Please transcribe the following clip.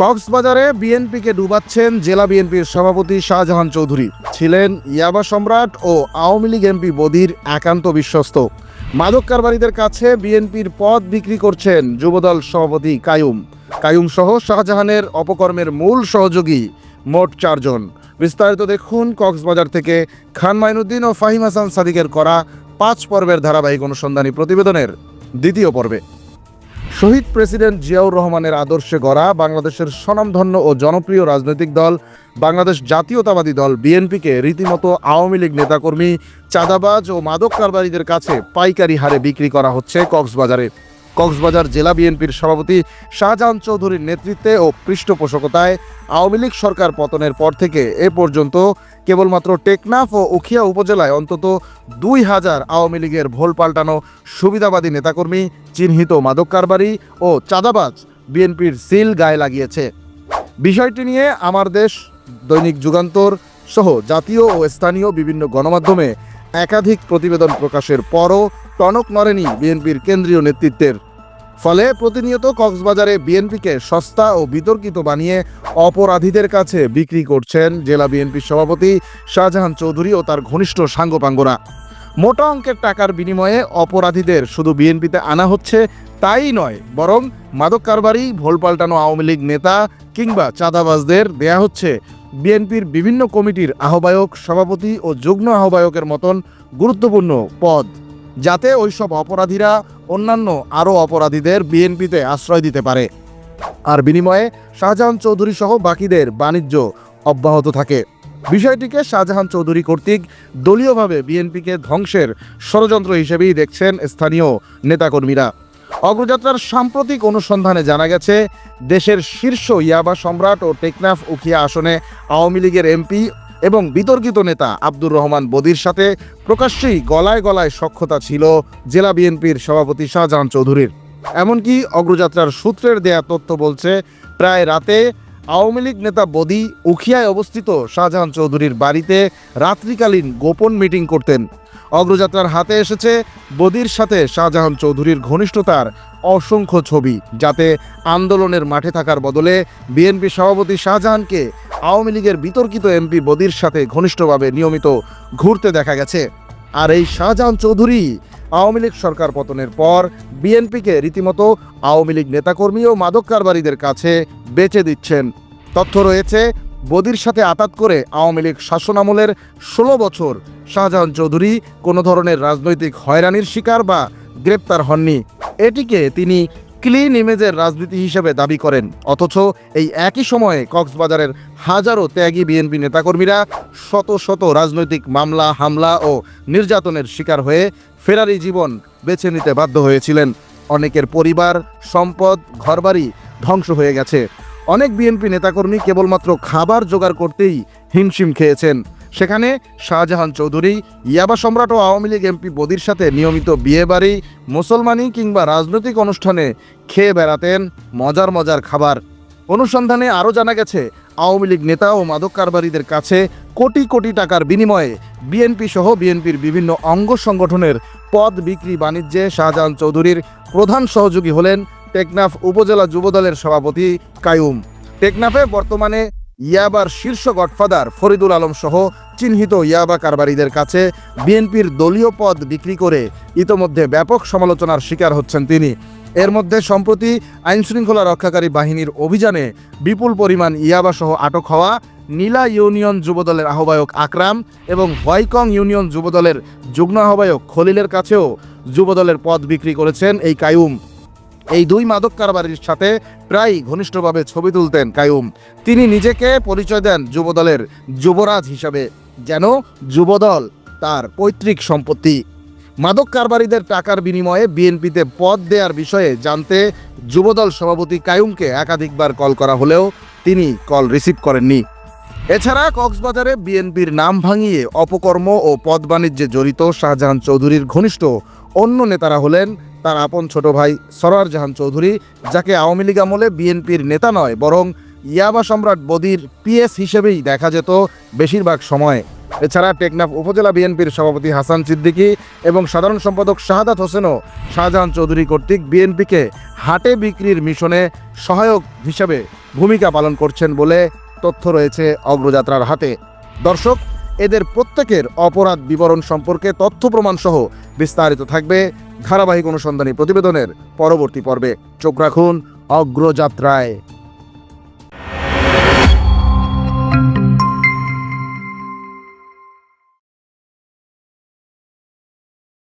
কক্সবাজারে বিএনপিকে ডুবাচ্ছেন জেলা বিএনপির সভাপতি শাহজাহান চৌধুরী। ছিলেন ইয়াবা সম্রাট ও আওয়ামী লীগ এমপি বদির একান্ত বিশ্বস্ত। মাদক কারবারিদের কাছে বিএনপির পদ বিক্রি করছেন যুবদল সভাপতি কায়ুম। কায়ুম সহ শাহজাহানের অপকর্মের মূল সহযোগী মোট চারজন। বিস্তারিত দেখুন কক্সবাজার থেকে খান মাইনুদ্দিন ও ফাহিম হাসান সাদিকের করা পাঁচ পর্বের ধারাবাহিক অনুসন্ধানী প্রতিবেদনের দ্বিতীয় পর্বে। শহীদ প্রেসিডেন্ট জিয়াউর রহমানের আদর্শে গড়া বাংলাদেশের স্বনামধন্য ও জনপ্রিয় রাজনৈতিক দল, বাংলাদেশ জাতীয়তাবাদী দল বিএনপিকে রীতিমতো আওয়ামী লীগ নেতাকর্মী, চাঁদাবাজ ও মাদক কারবারীদের কাছে পাইকারি হারে বিক্রি করা হচ্ছে কক্সবাজারে। কক্সবাজার জেলা বিএনপির সভাপতি শাহজাহান চৌধুরীর নেতৃত্বে ও পৃষ্ঠপোষকতায় আওয়ামী লীগ সরকার পতনের পর থেকে এ পর্যন্ত কেবলমাত্র টেকনাফ ও উখিয়া উপজেলায় অন্তত দুই হাজার আওয়ামী লীগের ভোল পাল্টানো সুবিধাবাদী নেতাকর্মী, চিহ্নিত মাদক কারবারি ও চাঁদাবাজ বিএনপির সিল গায়ে লাগিয়েছে। বিষয়টি নিয়ে আমার দেশ, দৈনিক যুগান্তর সহ জাতীয় ও স্থানীয় বিভিন্ন গণমাধ্যমে একাধিক প্রতিবেদন প্রকাশের পরও টনক নড়েনি বিএনপির কেন্দ্রীয় নেতৃত্বের। ফলে প্রতিনিয়ত কক্সবাজারে বিএনপিকে সস্তা ও বিতর্কিত বানিয়ে অপরাধীদের কাছে বিক্রি করছেন জেলা বিএনপির সভাপতি শাহজাহান চৌধুরী ও তার ঘনিষ্ঠ সাঙ্গপাঙ্গরা। মোটা অঙ্কের টাকার বিনিময়ে অপরাধীদের শুধু বিএনপিতে আনা হচ্ছে তাই নয়, বরং মাদক কারবারি, ভোল পাল্টানো আওয়ামী লীগ নেতা কিংবা চাঁদাবাজদের দেয়া হচ্ছে বিএনপির বিভিন্ন কমিটির আহ্বায়ক, সভাপতি ও যুগ্ম আহ্বায়কের মতন গুরুত্বপূর্ণ পদ। যাতে ওইসব অপরাধীরা অন্যান্য আরও অপরাধীদের বিএনপিতে আশ্রয় দিতে পারে। আর বিনিময়ে শাহজাহান চৌধুরী সহ বাকিদের বাণিজ্য অব্যাহত থাকে। বিষয়টিকে শাহজাহান চৌধুরী কর্তৃক দলীয়ভাবে বিএনপিকে ধ্বংসের ষড়যন্ত্র হিসেবেই দেখছেন স্থানীয় নেতাকর্মীরা। অগ্রযাত্রার সাম্প্রতিক অনুসন্ধানে জানা গেছে, দেশের শীর্ষ ইয়াবা সম্রাট ও টেকনাফ উখিয়া আসনে আওয়ামী লীগের এমপি এবং বিতর্কিত নেতা আব্দুর রহমান বদির সাথে প্রকাশ্যেই গলায় গলায় সক্ষতা ছিল জেলা বিএনপির সভাপতি শাহজাহান চৌধুরীর। এমনকি অগ্রযাত্রার সূত্রের দেয়া তথ্য বলছে, প্রায় রাতে আওয়ামী লীগ নেতা বদি উখিয়ায় অবস্থিত শাহজাহান চৌধুরীর বাড়িতে রাত্রিকালীন গোপন মিটিং করতেন। অগ্রযাত্রার হাতে এসেছে বদির সাথে শাহজাহান চৌধুরীর ঘনিষ্ঠতার অসংখ্য ছবি, যাতে আন্দোলনের মাঠে থাকার বদলে বিএনপি সভাপতি শাহজাহানকে আওয়ামী লীগের বিতর্কিত এমপি বদির সাথে ঘনিষ্ঠভাবে নিয়মিত ঘুরতে দেখা গেছে। আর এই শাহজাহান চৌধুরী আওয়ামী লীগ সরকার পতনের পর বিএনপিকে রীতিমতো আওয়ামী লীগ নেতাকর্মী ও মাদক কারবারীদের কাছে বেচে দিচ্ছেন। তথ্য রয়েছে, বদির সাথে আতাত করে আওয়ামী লীগ শাসনামলের ষোলো বছর শাহজাহান চৌধুরী কোনো ধরনের রাজনৈতিক হয়রানির শিকার বা গ্রেপ্তার হননি। এটিকে তিনি ক্লিন ইমেজের রাজনীতি হিসেবে দাবি করেন। অথচ এই একই সময়ে কক্সবাজারের হাজারো ত্যাগী বিএনপি নেতাকর্মীরা শত শত রাজনৈতিক মামলা, হামলা ও নির্যাতনের শিকার হয়ে ফেরারি জীবন বেছে নিতে বাধ্য হয়েছিলেন। অনেকের পরিবার, সম্পদ, ঘরবাড়ি ধ্বংস হয়ে গেছে। অনেক বিএনপি নেতাকর্মী কেবলমাত্র খাবার জোগাড় করতেই হিমশিম খেয়েছেন। সেখানে শাহজাহান চৌধুরী, ইয়াবা সম্রাট ও আওয়ামী লীগ এমপি বদির সাথে নিয়মিত বিয়েবাড়ি, মুসলমানি কিংবা রাজনৈতিক অনুষ্ঠানে খেয়ে বেড়াতেন মজার মজার খাবার। অনুসন্ধানে আরও জানা গেছে, আওয়ামী লীগ নেতা ও মাদক কারবারীদের কাছে কোটি কোটি টাকার বিনিময়ে বিএনপি সহ বিএনপির বিভিন্ন অঙ্গ সংগঠনের পদ বিক্রি বাণিজ্যে শাহজাহান চৌধুরীর প্রধান সহযোগী হলেন টেকনাফ উপজেলা যুবদলের সভাপতি কায়ুম। টেকনাফে বর্তমানে ইয়াবার শীর্ষ গডফাদার ফরিদুল আলম সহ চিহ্নিত ইয়াবা কারবারিদের কাছে বিএনপির দলীয় পদ বিক্রি করে ইতোমধ্যে ব্যাপক সমালোচনার শিকার হচ্ছেন তিনি। এর মধ্যে সম্প্রতি আইনশৃঙ্খলা রক্ষাকারী বাহিনীর অভিযানে বিপুল পরিমাণ ইয়াবা সহ আটক হওয়া নীলা ইউনিয়ন যুবদলের আহ্বায়ক আকরাম এবং হোয়াইকং ইউনিয়ন যুবদলের যুগ্ম আহ্বায়ক খলিলের কাছেও যুবদলের পদ বিক্রি করেছেন এই কায়ুম। এই দুই মাদক কারবারির সাথে প্রায় ঘনিষ্ঠভাবে ছবি তুলতেন কায়ুম। তিনি নিজেকে পরিচয় দেন যুবদলের যুবরাজ হিসাবে, যেন যুবদল তার পৈতৃক সম্পত্তি। মাদক কারবারিদের টাকার বিনিময়ে বিএনপিতে পদ দেওয়ার বিষয়ে জানতে যুবদল সভাপতি কায়ুমকে একাধিকবার কল করা হলেও তিনি কল রিসিভ করেননি। এছাড়া কক্সবাজারে বিএনপির নাম ভাঙিয়ে অপকর্ম ও পদ বাণিজ্যে জড়িত শাহজাহান চৌধুরীর ঘনিষ্ঠ অন্য নেতারা হলেন তার আপন ছোট ভাই সরার জাহান চৌধুরী, যাকে আওয়ামী লীগ আমলে বিএনপির নেতা নয়, বরং ইয়াবা সম্রাট বদির পিএস হিসেবেই দেখা যেত বেশিরভাগ সময়। এছাড়া টেকনাফ উপজেলা বিএনপির সভাপতি হাসান সিদ্দিকী এবং সাধারণ সম্পাদক শাহাদাত হোসেনও শাহজাহান চৌধুরী কর্তৃক বিএনপিকে হাটে বিক্রির মিশনে সহায়ক হিসাবে ভূমিকা পালন করছেন বলে তথ্য রয়েছে অগ্রযাত্রার হাতে। দর্শক এদের প্রত্যেকের অপরাধ বিবরণ সম্পর্কে তথ্য প্রমাণ সহ বিস্তারিত থাকবে ধারাবাহিক অনুসন্ধানী প্রতিবেদনের পরবর্তী পর্বে। চোখ রাখুন, অগ্রযাত্রায়।